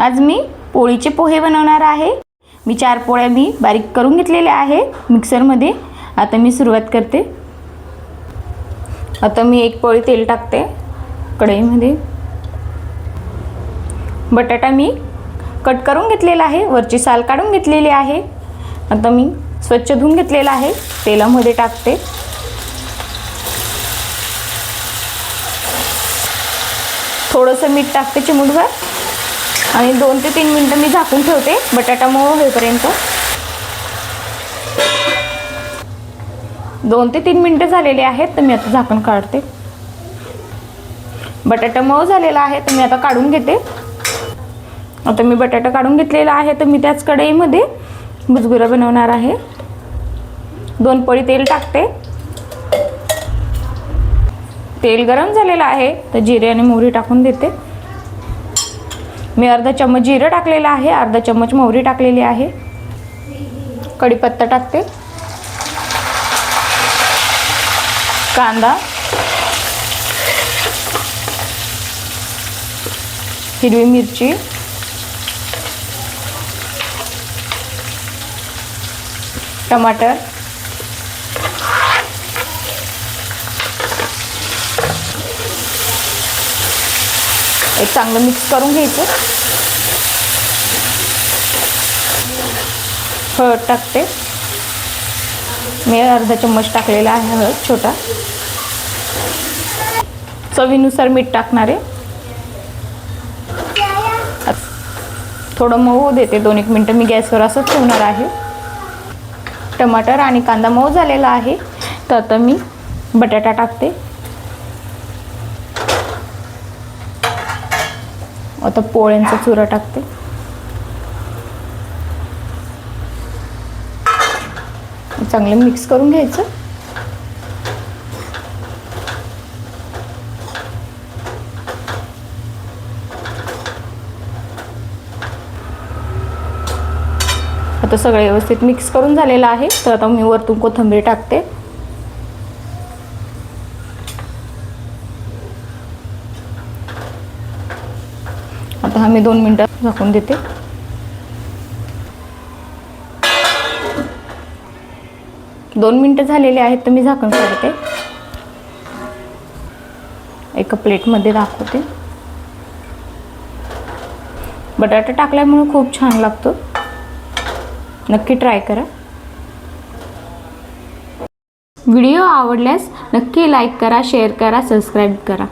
आज मी पोळीचे पोहे बनवणार आहे. मी चार पोळ्या मी बारीक करून घेतलेल्या आहे. मिक्सरमध्ये आता मी सुरुवात करते. आता मी एक पोळी तेल टाकते. कढईमध्ये. बटाटा मी कट करून घेतलेला आहे. वरची साल काढून घेतलेली आहे. आता मी स्वच्छ धुवून घेतलेला आहे. तेलामध्ये टाकते. थोडंसं मीठ टाकते चिमूटभर. आणि दोन ते तीन मिनटं मी झाकून ठेवते बटाटा मऊ होईपर्यंत. दोन ते तीन मिनटं झालेले आहेत तर मी आता झाकण काढते. बटाटा मऊ झालेला आहे तर मी आता काढून घेते. आता मी बटाटा काढून घेतलेला आहे तर मी त्याच कढईमध्ये भुजगुरा बनवणार आहे. दोन पळी तेल टाकते. तेल गरम झालेलं आहे तर जिरे आणि मोहरी टाकून देते. मी अर्धा चम्मच जिरं टाकलेलं आहे अर्धा चम्मच मोहरी टाकलेली आहे. कढीपत्ता टाकते. कांदा. हिरवी मिरची. टमाटर. एक चांगलं मिक्स करून घ्यायचं. हळद टाकते. मी अर्धा चम्मच टाकलेला आहे हळद छोटा. चवीनुसार मीठ टाकणार आहे. थोडं मऊ देते दोन एक मिनटं मी गॅसवर असंच ठेवणार आहे. टमाटर आणि कांदा मऊ झालेला आहे. तर आता मी बटाटा टाकते. आता पोळ्यांचा चुरा टाकते. चांगलं मिक्स करून घ्यायचं. आता सगळं व्यवस्थित मिक्स करून झालेलं आहे. तर आता मी वरतून कोथिंबीर टाकते. आता हा मी दोन मिनटं झाकून देते. दोन मिनटं झालेले आहेत तर मी झाकण काढते एका प्लेटमध्ये दाखवते. बटाटा टाकल्यामुळे खूप छान लागतो. नक्की ट्राय करा. व्हिडिओ आवडल्यास नक्की लाईक करा शेअर करा सबस्क्राईब करा.